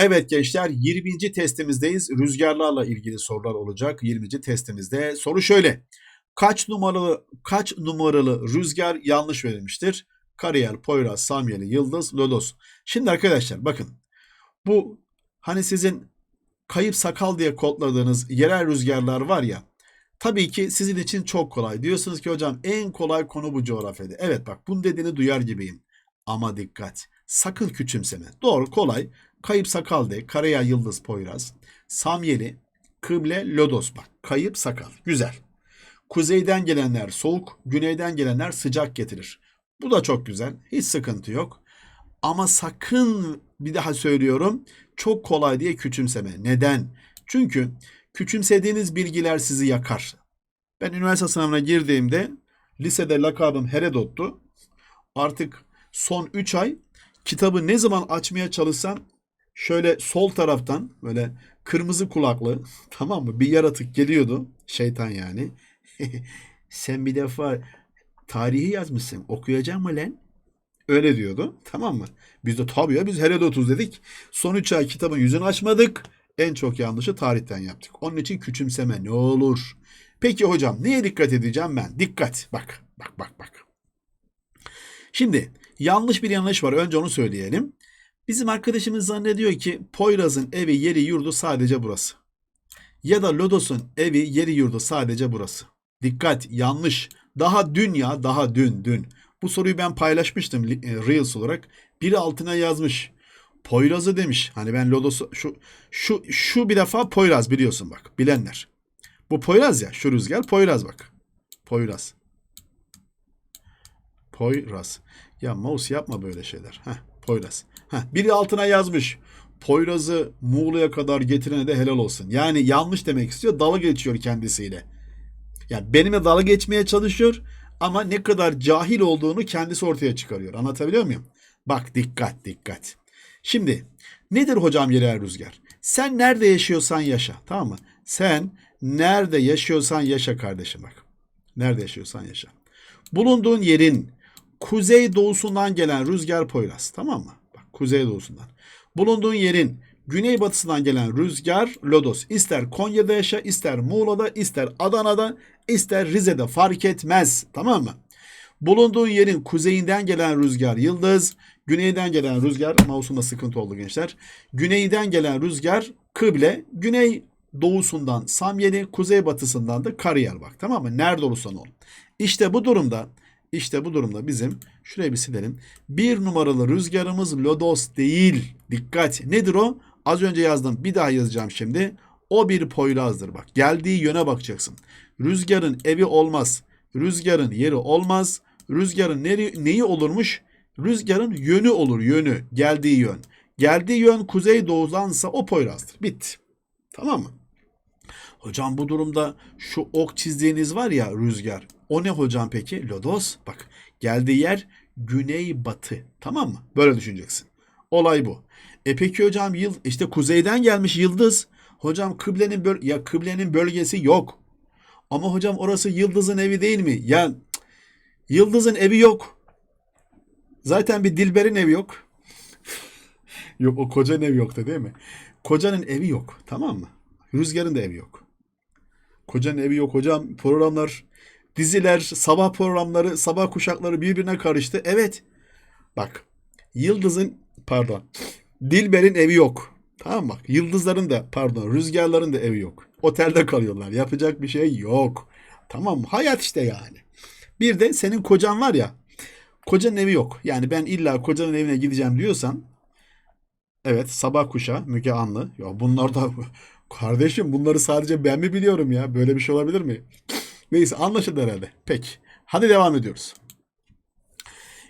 Evet gençler 20. testimizdeyiz. Rüzgarlarla ilgili sorular olacak 20. testimizde. Soru şöyle. Kaç numaralı kaç numaralı rüzgar yanlış verilmiştir? Kariyel, Poyraz, Samyeli, Yıldız, Lodos. Şimdi arkadaşlar bakın. Bu hani sizin kayıp sakal diye kodladığınız yerel rüzgarlar var ya. Tabii ki sizin için çok kolay. Diyorsunuz ki hocam en kolay konu bu coğrafyada. Evet bak bunun dediğini duyar gibiyim. Ama dikkat. Sakın küçümseme. Doğru kolay. Kayıp sakal de. Karaya yıldız poyraz. Samyeli. Kıble lodos bak. Kayıp sakal. Güzel. Kuzeyden gelenler soğuk. Güneyden gelenler sıcak getirir. Bu da çok güzel. Hiç sıkıntı yok. Ama sakın bir daha söylüyorum. Çok kolay diye küçümseme. Neden? Çünkü küçümsediğiniz bilgiler sizi yakar. Ben üniversite sınavına girdiğimde lisede lakabım Herodot'tu. Artık son 3 ay kitabı ne zaman açmaya çalışsam şöyle sol taraftan böyle kırmızı kulaklı tamam mı bir yaratık geliyordu. Şeytan yani. Sen bir defa tarihi yazmışsın. Okuyacak mı lan? Öyle diyordu. Tamam mı? Biz de tabii ya biz Herodot'uz dedik. Son 3 ay kitabın yüzünü açmadık. En çok yanlışı tarihten yaptık. Onun için küçümseme ne olur. Peki hocam neye dikkat edeceğim ben? Dikkat. Bak bak bak bak. Şimdi yanlış bir yanlış var. Önce onu söyleyelim. Bizim arkadaşımız zannediyor ki Poyraz'ın evi, yeri, yurdu sadece burası. Ya da Lodos'un evi, yeri, yurdu sadece burası. Dikkat yanlış. Daha dün ya daha dün dün. Bu soruyu ben paylaşmıştım e, Reels olarak. Biri altına yazmış. Poyraz'ı demiş. Hani ben Lodos'u şu şu şu bir defa Poyraz biliyorsun bak bilenler. Bu Poyraz ya şu rüzgar Poyraz bak. Poyraz. Poyraz. Ya mouse yapma böyle şeyler. Heh, Poyraz. Heh, biri altına yazmış. Poyraz'ı Muğla'ya kadar getirene de helal olsun. Yani yanlış demek istiyor. Dalga geçiyor kendisiyle. Yani benimle dalga geçmeye çalışıyor ama ne kadar cahil olduğunu kendisi ortaya çıkarıyor. Anlatabiliyor muyum? Bak dikkat dikkat. Şimdi nedir hocam yerel rüzgar? Sen nerede yaşıyorsan yaşa tamam mı? Sen nerede yaşıyorsan yaşa kardeşim bak. Nerede yaşıyorsan yaşa. Bulunduğun yerin kuzey doğusundan gelen rüzgar Poyraz tamam mı? Bak kuzey doğusundan. Bulunduğun yerin güneybatısından gelen rüzgar Lodos. İster Konya'da yaşa, ister Muğla'da, ister Adana'da, ister Rize'de fark etmez. Tamam mı? Bulunduğun yerin kuzeyinden gelen rüzgar Yıldız, güneyden gelen rüzgar, mouse'umda sıkıntı oldu gençler. Güneyden gelen rüzgar Kıble, güney doğusundan Samyeli, kuzeybatısından da Kariyel bak. Tamam mı? Nerede olursan ol. İşte bu durumda işte bu durumda bizim şuraya bir silelim. Bir numaralı rüzgarımız Lodos değil. Dikkat. Nedir o? Az önce yazdım. Bir daha yazacağım şimdi. O bir Poyraz'dır bak. Geldiği yöne bakacaksın. Rüzgarın evi olmaz. Rüzgarın yeri olmaz. Rüzgarın neri, neyi olurmuş? Rüzgarın yönü olur. Yönü. Geldiği yön. Geldiği yön kuzey doğudansa o Poyraz'dır. Bitti. Tamam mı? Hocam bu durumda şu ok çizdiğiniz var ya rüzgar. O ne hocam peki? Lodos. Bak geldiği yer güney batı. Tamam mı? Böyle düşüneceksin. Olay bu. E peki hocam yıl işte kuzeyden gelmiş yıldız. Hocam kıblenin böl ya kıblenin bölgesi yok. Ama hocam orası yıldızın evi değil mi? Ya yıldızın evi yok. Zaten bir Dilber'in evi yok. yok o kocanın evi yoktu değil mi? Kocanın evi yok. Tamam mı? Rüzgarın da evi yok. Kocanın evi yok hocam. Programlar, diziler, sabah programları, sabah kuşakları birbirine karıştı. Evet. Bak. Yıldız'ın pardon. Dilber'in evi yok. Tamam bak. Yıldızların da pardon rüzgarların da evi yok. Otelde kalıyorlar. Yapacak bir şey yok. Tamam? Hayat işte yani. Bir de senin kocan var ya. Kocanın evi yok. Yani ben illa kocanın evine gideceğim diyorsan evet sabah kuşağı Müge Anlı. Ya bunlar da kardeşim bunları sadece ben mi biliyorum ya? Böyle bir şey olabilir mi? Neyse anlaşıldı herhalde. Peki. Hadi devam ediyoruz.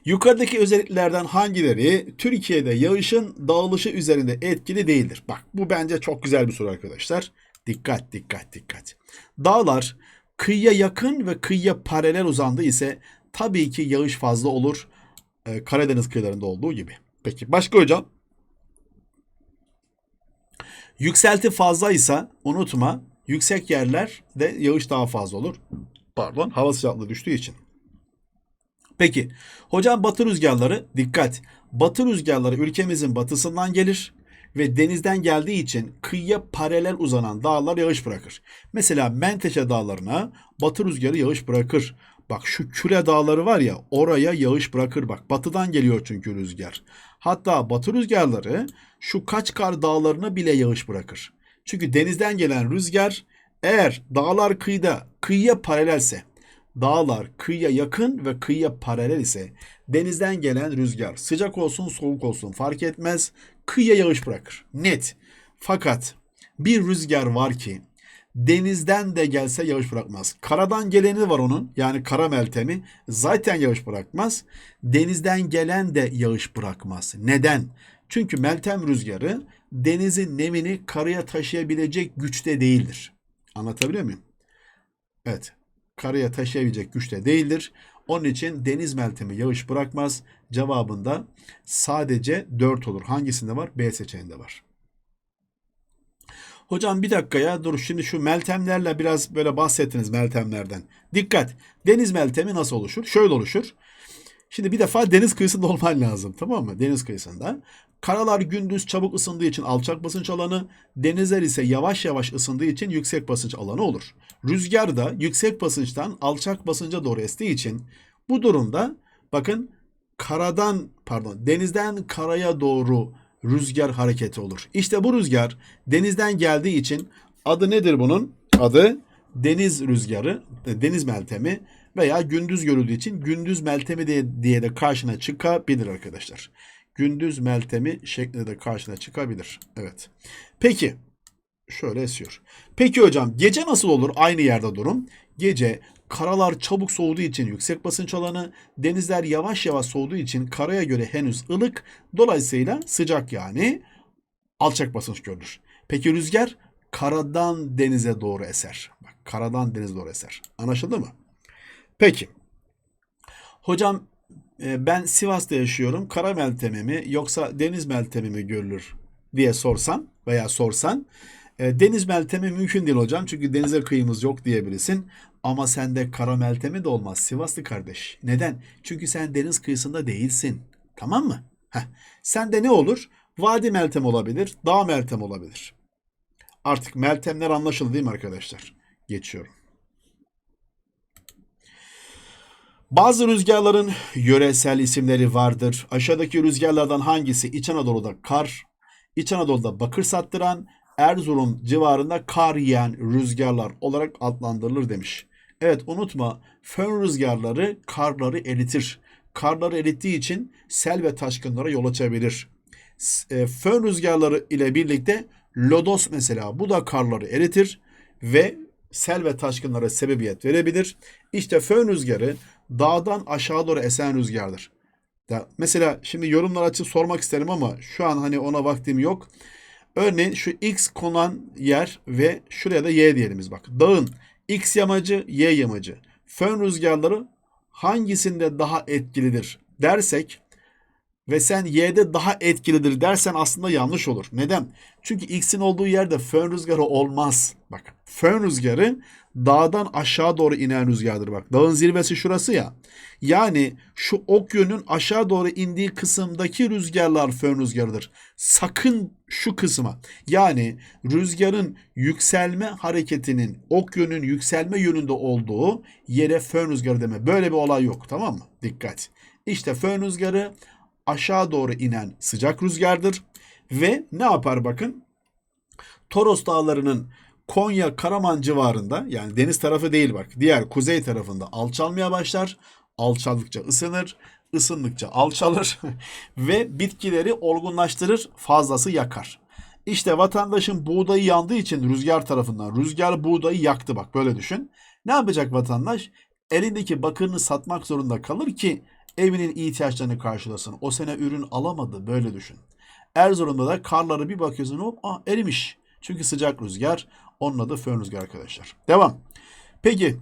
Yukarıdaki özelliklerden hangileri Türkiye'de yağışın dağılışı üzerinde etkili değildir? Bak bu bence çok güzel bir soru arkadaşlar. Dikkat dikkat dikkat. Dağlar kıyıya yakın ve kıyıya paralel uzandığı ise tabii ki yağış fazla olur. Ee, Karadeniz kıyılarında olduğu gibi. Peki başka hocam? Yükselti fazlaysa unutma yüksek yerlerde yağış daha fazla olur. Pardon hava sıcaklığı düştüğü için. Peki hocam batı rüzgarları dikkat. Batı rüzgarları ülkemizin batısından gelir. ve denizden geldiği için kıyıya paralel uzanan dağlar yağış bırakır. Mesela Menteşe dağlarına batı rüzgarı yağış bırakır. Bak şu küre dağları var ya oraya yağış bırakır bak. Batıdan geliyor çünkü rüzgar. Hatta batı rüzgarları şu Kaçkar dağlarına bile yağış bırakır. Çünkü denizden gelen rüzgar eğer dağlar kıyıda kıyıya paralelse dağlar kıyıya yakın ve kıyıya paralel ise denizden gelen rüzgar sıcak olsun soğuk olsun fark etmez kıyıya yağış bırakır. Net. Fakat bir rüzgar var ki denizden de gelse yağış bırakmaz. Karadan geleni var onun yani kara meltemi zaten yağış bırakmaz. Denizden gelen de yağış bırakmaz. Neden? Çünkü meltem rüzgarı denizin nemini karaya taşıyabilecek güçte değildir. Anlatabiliyor muyum? Evet. Karaya taşıyabilecek güçte değildir. Onun için deniz meltemi yağış bırakmaz. Cevabında sadece 4 olur. Hangisinde var? B seçeneğinde var. Hocam bir dakika ya dur şimdi şu meltemlerle biraz böyle bahsettiniz meltemlerden. Dikkat. Deniz meltemi nasıl oluşur? Şöyle oluşur. Şimdi bir defa deniz kıyısında olman lazım tamam mı? Deniz kıyısında. Karalar gündüz çabuk ısındığı için alçak basınç alanı, denizler ise yavaş yavaş ısındığı için yüksek basınç alanı olur. Rüzgar da yüksek basınçtan alçak basınca doğru estiği için bu durumda bakın karadan pardon denizden karaya doğru rüzgar hareketi olur. İşte bu rüzgar denizden geldiği için adı nedir bunun? Adı deniz rüzgarı, deniz meltemi veya gündüz görüldüğü için gündüz meltemi diye, diye de karşına çıkabilir arkadaşlar. Gündüz meltemi şeklinde de karşına çıkabilir. Evet. Peki şöyle esiyor. Peki hocam gece nasıl olur? Aynı yerde durum. Gece karalar çabuk soğuduğu için yüksek basınç alanı, denizler yavaş yavaş soğuduğu için karaya göre henüz ılık, dolayısıyla sıcak yani alçak basınç görülür. Peki rüzgar karadan denize doğru eser. Bak karadan denize doğru eser. Anlaşıldı mı? Peki. Hocam e, ben Sivas'ta yaşıyorum. Kara meltemi mi yoksa deniz meltemi mi görülür diye sorsan veya sorsan e, deniz meltemi mümkün değil hocam. Çünkü denize kıyımız yok diyebilirsin. Ama sende kara meltemi de olmaz Sivaslı kardeş. Neden? Çünkü sen deniz kıyısında değilsin. Tamam mı? Heh. Sende ne olur? Vadi meltem olabilir, dağ meltem olabilir. Artık meltemler anlaşıldı değil mi arkadaşlar? Geçiyorum. Bazı rüzgarların yöresel isimleri vardır. Aşağıdaki rüzgarlardan hangisi İç Anadolu'da kar, İç Anadolu'da bakır sattıran, Erzurum civarında kar yiyen rüzgarlar olarak adlandırılır demiş. Evet unutma fön rüzgarları karları eritir. Karları erittiği için sel ve taşkınlara yol açabilir. E, fön rüzgarları ile birlikte lodos mesela bu da karları eritir ve sel ve taşkınlara sebebiyet verebilir. İşte fön rüzgarı dağdan aşağı doğru esen rüzgardır. Ya mesela şimdi yorumlar açıp sormak isterim ama şu an hani ona vaktim yok. Örneğin şu X konan yer ve şuraya da Y diyelim biz bak. Dağın X yamacı, Y yamacı. Fön rüzgarları hangisinde daha etkilidir dersek ve sen Y'de daha etkilidir dersen aslında yanlış olur. Neden? Çünkü X'in olduğu yerde fön rüzgarı olmaz. Bak fön rüzgarı dağdan aşağı doğru inen rüzgardır bak. Dağın zirvesi şurası ya. Yani şu ok yönün aşağı doğru indiği kısımdaki rüzgarlar fön rüzgarıdır. Sakın şu kısma yani rüzgarın yükselme hareketinin ok yönün yükselme yönünde olduğu yere fön rüzgarı deme. Böyle bir olay yok tamam mı? Dikkat. İşte fön rüzgarı aşağı doğru inen sıcak rüzgardır ve ne yapar bakın? Toros dağlarının Konya Karaman civarında yani deniz tarafı değil bak diğer kuzey tarafında alçalmaya başlar. Alçaldıkça ısınır, ısındıkça alçalır ve bitkileri olgunlaştırır, fazlası yakar. İşte vatandaşın buğdayı yandığı için rüzgar tarafından rüzgar buğdayı yaktı bak böyle düşün. Ne yapacak vatandaş? Elindeki bakırını satmak zorunda kalır ki evinin ihtiyaçlarını karşılasın. O sene ürün alamadı böyle düşün. Erzurum'da da karları bir bakıyorsun hop ah, erimiş. Çünkü sıcak rüzgar onun adı fön rüzgar arkadaşlar. Devam. Peki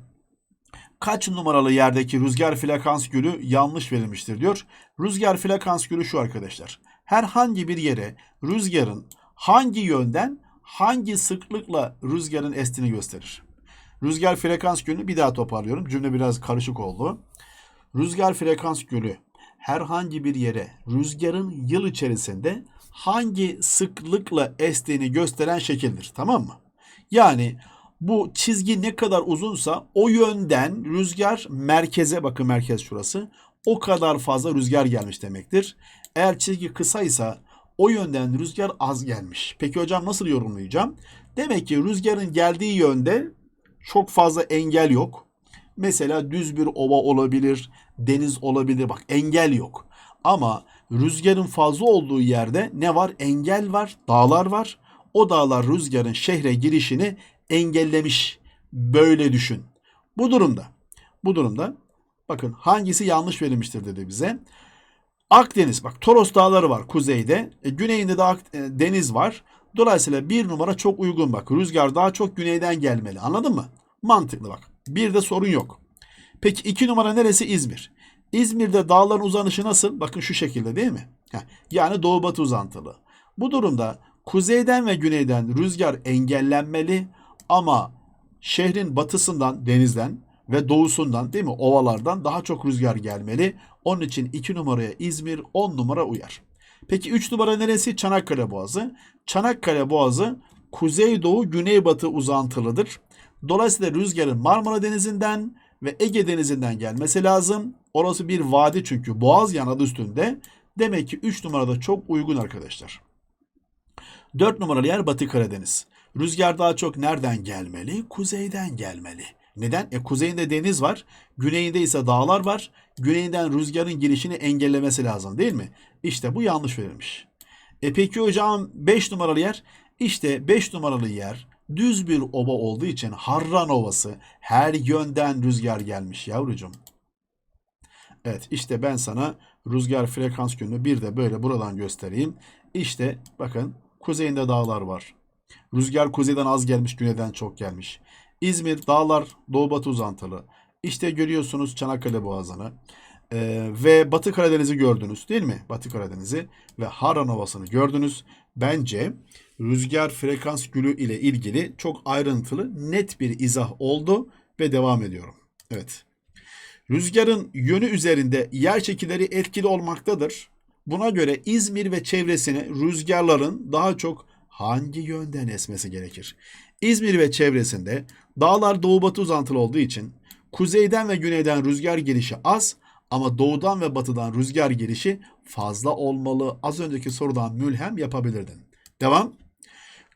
kaç numaralı yerdeki rüzgar frekans gülü yanlış verilmiştir diyor. Rüzgar frekans gülü şu arkadaşlar. Herhangi bir yere rüzgarın hangi yönden hangi sıklıkla rüzgarın estiğini gösterir. Rüzgar frekans gölü bir daha toparlıyorum. Cümle biraz karışık oldu. Rüzgar frekans gölü herhangi bir yere rüzgarın yıl içerisinde hangi sıklıkla estiğini gösteren şekildir. Tamam mı? Yani bu çizgi ne kadar uzunsa o yönden rüzgar merkeze bakın merkez şurası o kadar fazla rüzgar gelmiş demektir. Eğer çizgi kısaysa o yönden rüzgar az gelmiş. Peki hocam nasıl yorumlayacağım? Demek ki rüzgarın geldiği yönde çok fazla engel yok. Mesela düz bir ova olabilir, deniz olabilir. Bak engel yok. Ama rüzgarın fazla olduğu yerde ne var? Engel var, dağlar var. O dağlar rüzgarın şehre girişini engellemiş. Böyle düşün. Bu durumda, bu durumda bakın hangisi yanlış verilmiştir dedi bize. Akdeniz bak Toros Dağları var kuzeyde. E, güneyinde de Ak- e, deniz var. Dolayısıyla bir numara çok uygun bak. Rüzgar daha çok güneyden gelmeli. Anladın mı? Mantıklı bak. Bir de sorun yok. Peki iki numara neresi? İzmir. İzmir'de dağların uzanışı nasıl? Bakın şu şekilde değil mi? Yani doğu batı uzantılı. Bu durumda kuzeyden ve güneyden rüzgar engellenmeli ama şehrin batısından denizden ve doğusundan değil mi ovalardan daha çok rüzgar gelmeli. Onun için 2 numaraya İzmir 10 numara uyar. Peki 3 numara neresi? Çanakkale Boğazı. Çanakkale Boğazı kuzeydoğu güneybatı uzantılıdır. Dolayısıyla rüzgarın Marmara Denizi'nden ve Ege Denizi'nden gelmesi lazım. Orası bir vadi çünkü Boğaz yan adı üstünde. Demek ki 3 numarada çok uygun arkadaşlar. 4 numaralı yer Batı Karadeniz. Rüzgar daha çok nereden gelmeli? Kuzeyden gelmeli. Neden? E kuzeyinde deniz var, güneyinde ise dağlar var. Güneyinden rüzgarın girişini engellemesi lazım değil mi? İşte bu yanlış verilmiş. E peki hocam 5 numaralı yer? İşte 5 numaralı yer düz bir ova olduğu için Harran Ovası her yönden rüzgar gelmiş yavrucuğum. Evet işte ben sana rüzgar frekans günü bir de böyle buradan göstereyim. İşte bakın kuzeyinde dağlar var. Rüzgar kuzeyden az gelmiş, güneyden çok gelmiş. İzmir dağlar doğu batı uzantılı. İşte görüyorsunuz Çanakkale Boğazı'nı. Ee, ve Batı Karadeniz'i gördünüz değil mi? Batı Karadeniz'i ve Harran Ovası'nı gördünüz. Bence rüzgar frekans gülü ile ilgili çok ayrıntılı, net bir izah oldu ve devam ediyorum. Evet. Rüzgarın yönü üzerinde yer çekileri etkili olmaktadır. Buna göre İzmir ve çevresine rüzgarların daha çok hangi yönden esmesi gerekir? İzmir ve çevresinde dağlar doğu batı uzantılı olduğu için kuzeyden ve güneyden rüzgar gelişi az ama doğudan ve batıdan rüzgar gelişi fazla olmalı. Az önceki sorudan mülhem yapabilirdin. Devam.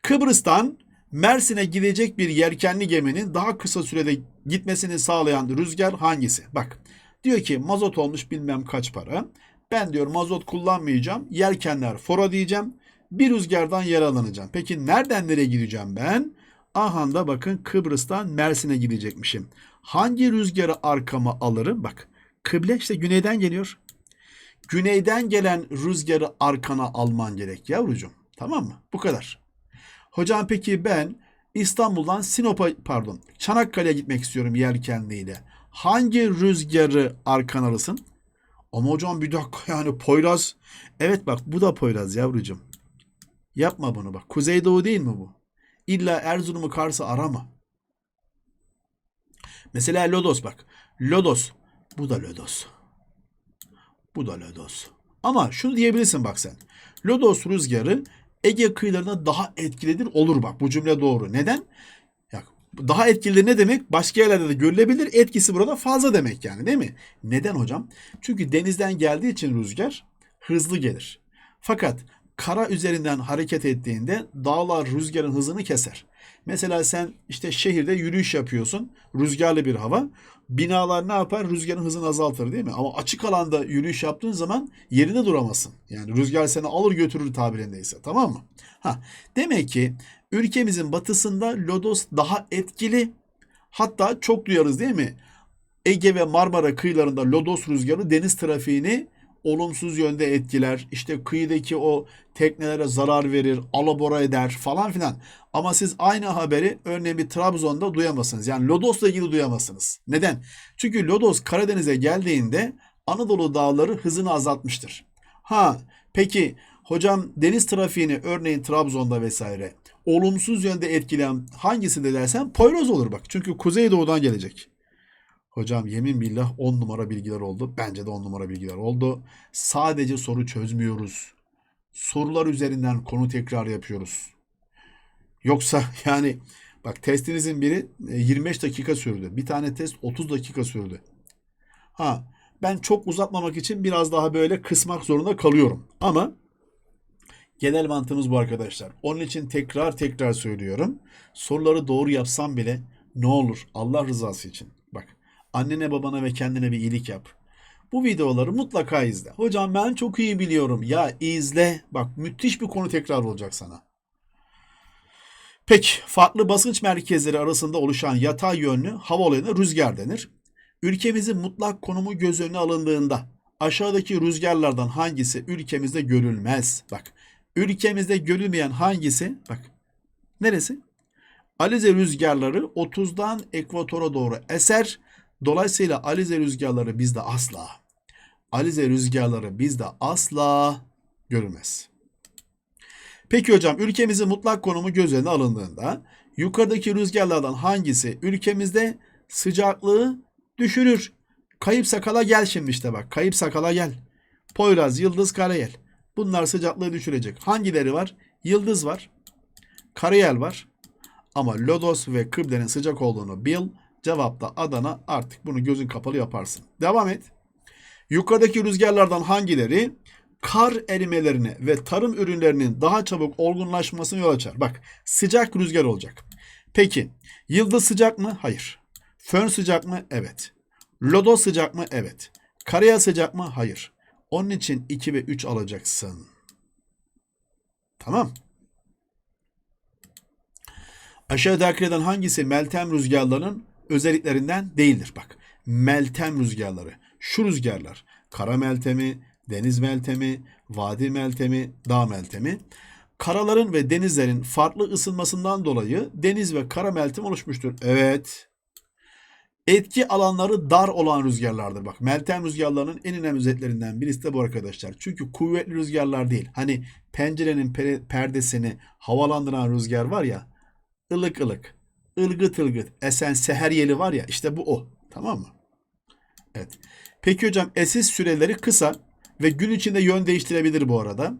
Kıbrıs'tan Mersin'e gidecek bir yelkenli geminin daha kısa sürede gitmesini sağlayan rüzgar hangisi? Bak diyor ki mazot olmuş bilmem kaç para. Ben diyor mazot kullanmayacağım. Yelkenler fora diyeceğim. Bir rüzgardan yararlanacağım. Peki nereden nereye gideceğim ben? Aha da bakın Kıbrıs'tan Mersin'e gidecekmişim. Hangi rüzgarı arkama alırım? Bak kıble işte güneyden geliyor. Güneyden gelen rüzgarı arkana alman gerek yavrucuğum. Tamam mı? Bu kadar. Hocam peki ben İstanbul'dan Sinop'a pardon Çanakkale'ye gitmek istiyorum yelkenliyle. Hangi rüzgarı arkan alırsın? Ama hocam bir dakika yani Poyraz. Evet bak bu da Poyraz yavrucuğum. Yapma bunu bak. Kuzeydoğu değil mi bu? İlla Erzurum'u Kars'ı arama. Mesela Lodos bak. Lodos. Bu da Lodos. Bu da Lodos. Ama şunu diyebilirsin bak sen. Lodos rüzgarı Ege kıyılarına daha etkilidir olur bak. Bu cümle doğru. Neden? Ya, daha etkili ne demek? Başka yerlerde de görülebilir. Etkisi burada fazla demek yani değil mi? Neden hocam? Çünkü denizden geldiği için rüzgar hızlı gelir. Fakat kara üzerinden hareket ettiğinde dağlar rüzgarın hızını keser. Mesela sen işte şehirde yürüyüş yapıyorsun. Rüzgarlı bir hava. Binalar ne yapar? Rüzgarın hızını azaltır değil mi? Ama açık alanda yürüyüş yaptığın zaman yerinde duramazsın. Yani rüzgar seni alır götürür tabirindeyse. Tamam mı? Ha, demek ki ülkemizin batısında lodos daha etkili. Hatta çok duyarız değil mi? Ege ve Marmara kıyılarında lodos rüzgarı deniz trafiğini olumsuz yönde etkiler. İşte kıyıdaki o teknelere zarar verir, alabora eder falan filan. Ama siz aynı haberi örneğin bir Trabzon'da duyamazsınız. Yani Lodos'la ilgili duyamazsınız. Neden? Çünkü Lodos Karadeniz'e geldiğinde Anadolu dağları hızını azaltmıştır. Ha peki hocam deniz trafiğini örneğin Trabzon'da vesaire olumsuz yönde etkileyen hangisi de dersen Poyraz olur bak. Çünkü kuzeydoğudan gelecek. Hocam yemin billah 10 numara bilgiler oldu. Bence de 10 numara bilgiler oldu. Sadece soru çözmüyoruz. sorular üzerinden konu tekrar yapıyoruz. Yoksa yani bak testinizin biri e, 25 dakika sürdü. Bir tane test 30 dakika sürdü. Ha ben çok uzatmamak için biraz daha böyle kısmak zorunda kalıyorum. Ama genel mantığımız bu arkadaşlar. Onun için tekrar tekrar söylüyorum. Soruları doğru yapsam bile ne olur Allah rızası için. Annene babana ve kendine bir iyilik yap. Bu videoları mutlaka izle. Hocam ben çok iyi biliyorum. Ya izle. Bak müthiş bir konu tekrar olacak sana. Peki farklı basınç merkezleri arasında oluşan yatay yönlü hava olayına rüzgar denir. Ülkemizin mutlak konumu göz önüne alındığında aşağıdaki rüzgarlardan hangisi ülkemizde görülmez? Bak ülkemizde görülmeyen hangisi? Bak neresi? Alize rüzgarları 30'dan ekvatora doğru eser. Dolayısıyla Alize rüzgarları bizde asla. Alize rüzgarları bizde asla görülmez. Peki hocam ülkemizin mutlak konumu göz önüne alındığında yukarıdaki rüzgarlardan hangisi ülkemizde sıcaklığı düşürür? Kayıp sakala gel şimdi işte bak. Kayıp sakala gel. Poyraz, Yıldız, Karayel. Bunlar sıcaklığı düşürecek. Hangileri var? Yıldız var. Karayel var. Ama Lodos ve Kıble'nin sıcak olduğunu bil. Cevapta Adana artık bunu gözün kapalı yaparsın. Devam et. Yukarıdaki rüzgarlardan hangileri kar erimelerine ve tarım ürünlerinin daha çabuk olgunlaşmasına yol açar? Bak sıcak rüzgar olacak. Peki yıldız sıcak mı? Hayır. Fön sıcak mı? Evet. Lodos sıcak mı? Evet. Karayel sıcak mı? Hayır. Onun için 2 ve 3 alacaksın. Tamam. Aşağıdakilerden hangisi Meltem rüzgarlarının özelliklerinden değildir? Bak Meltem rüzgarları. Şu rüzgarlar kara meltemi, deniz meltemi, vadi meltemi, dağ meltemi. Karaların ve denizlerin farklı ısınmasından dolayı deniz ve kara meltem oluşmuştur. Evet. Etki alanları dar olan rüzgarlardır. Bak meltem rüzgarlarının en önemli özelliklerinden birisi de bu arkadaşlar. Çünkü kuvvetli rüzgarlar değil. Hani pencerenin perdesini havalandıran rüzgar var ya ılık ılık, ılgıt ılgıt esen seher yeli var ya işte bu o. Tamam mı? Evet. Peki hocam esis süreleri kısa ve gün içinde yön değiştirebilir bu arada.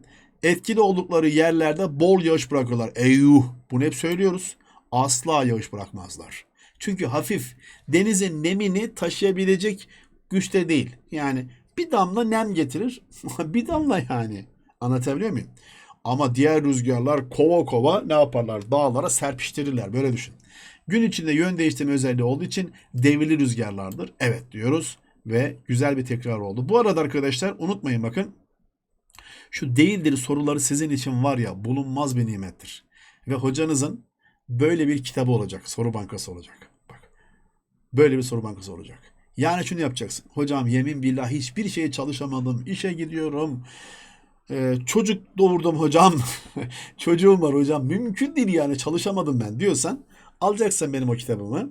Etkili oldukları yerlerde bol yağış bırakıyorlar. Eyyuh bunu hep söylüyoruz. Asla yağış bırakmazlar. Çünkü hafif denizin nemini taşıyabilecek güçte değil. Yani bir damla nem getirir. bir damla yani. Anlatabiliyor muyum? Ama diğer rüzgarlar kova kova ne yaparlar? Dağlara serpiştirirler. Böyle düşün. Gün içinde yön değiştirme özelliği olduğu için devirli rüzgarlardır. Evet diyoruz ve güzel bir tekrar oldu. Bu arada arkadaşlar unutmayın bakın. Şu değildir soruları sizin için var ya bulunmaz bir nimettir. Ve hocanızın böyle bir kitabı olacak. Soru bankası olacak. Bak. Böyle bir soru bankası olacak. Yani şunu yapacaksın. Hocam yemin billah hiçbir şeye çalışamadım. İşe gidiyorum. Ee, çocuk doğurdum hocam. Çocuğum var hocam. Mümkün değil yani çalışamadım ben diyorsan alacaksın benim o kitabımı.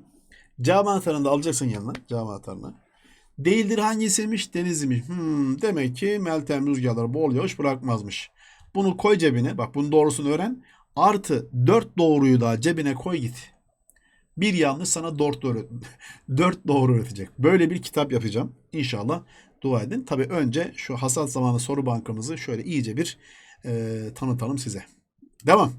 Cami anahtarını da alacaksın yanına. Cami anahtarını. Değildir hangisiymiş? Denizliymiş. Hmm, demek ki Meltem rüzgarları bol yağış bırakmazmış. Bunu koy cebine. Bak bunun doğrusunu öğren. Artı 4 doğruyu da cebine koy git. Bir yanlış sana 4 doğru, 4 doğru öğretecek. Böyle bir kitap yapacağım. İnşallah dua edin. Tabi önce şu hasat zamanı soru bankamızı şöyle iyice bir e, tanıtalım size. Devam.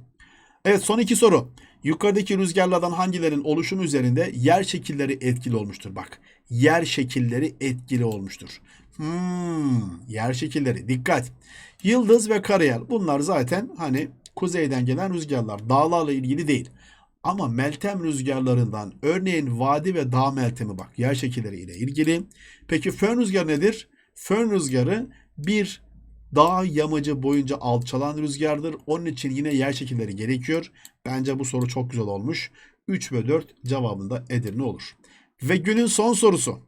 Evet son iki soru. Yukarıdaki rüzgarlardan hangilerinin oluşumu üzerinde yer şekilleri etkili olmuştur? Bak yer şekilleri etkili olmuştur. Hmm, yer şekilleri dikkat. Yıldız ve karayel bunlar zaten hani kuzeyden gelen rüzgarlar dağlarla ilgili değil. Ama meltem rüzgarlarından örneğin vadi ve dağ meltemi bak yer şekilleri ile ilgili. Peki fön rüzgarı nedir? Fön rüzgarı bir dağ yamacı boyunca alçalan rüzgardır. Onun için yine yer şekilleri gerekiyor. Bence bu soru çok güzel olmuş. 3 ve 4 cevabında Edirne olur. Ve günün son sorusu.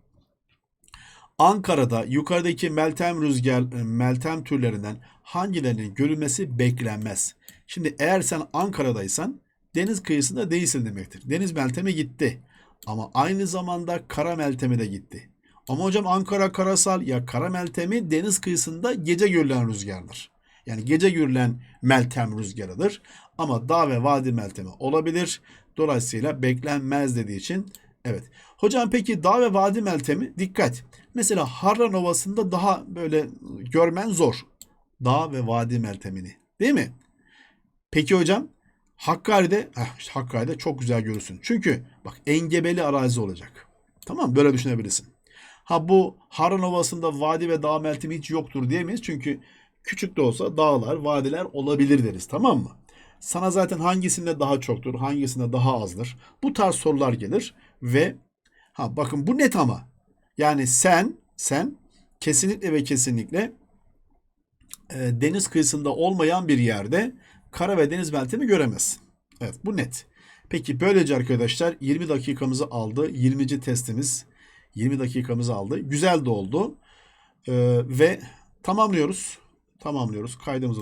Ankara'da yukarıdaki meltem rüzgar meltem türlerinden hangilerinin görülmesi beklenmez. Şimdi eğer sen Ankara'daysan deniz kıyısında değilsin demektir. Deniz meltemi gitti. Ama aynı zamanda kara meltemi de gitti. Ama hocam Ankara karasal ya kara meltemi deniz kıyısında gece görülen rüzgardır. Yani gece görülen meltem rüzgarıdır. Ama dağ ve vadi meltemi olabilir. Dolayısıyla beklenmez dediği için evet. Hocam peki dağ ve vadi meltemi dikkat. Mesela Harran Ovası'nda daha böyle görmen zor. dağ ve vadi meltemini. Değil mi? Peki hocam Hakkari'de, heh, işte Hakkari'de çok güzel görürsün. Çünkü bak engebeli arazi olacak. Tamam böyle düşünebilirsin. Ha bu Harran Ovası'nda vadi ve dağ meltemi hiç yoktur diyemeyiz. Çünkü küçük de olsa dağlar, vadiler olabilir deriz. Tamam mı? Sana zaten hangisinde daha çoktur, hangisinde daha azdır? Bu tarz sorular gelir ve ha bakın bu net ama. Yani sen sen kesinlikle ve kesinlikle e, deniz kıyısında olmayan bir yerde kara ve deniz meltemi göremezsin. Evet bu net. Peki böylece arkadaşlar 20 dakikamızı aldı. 20. testimiz 20 dakikamızı aldı. Güzel de oldu. Ee, ve tamamlıyoruz. Tamamlıyoruz. Kaydımızı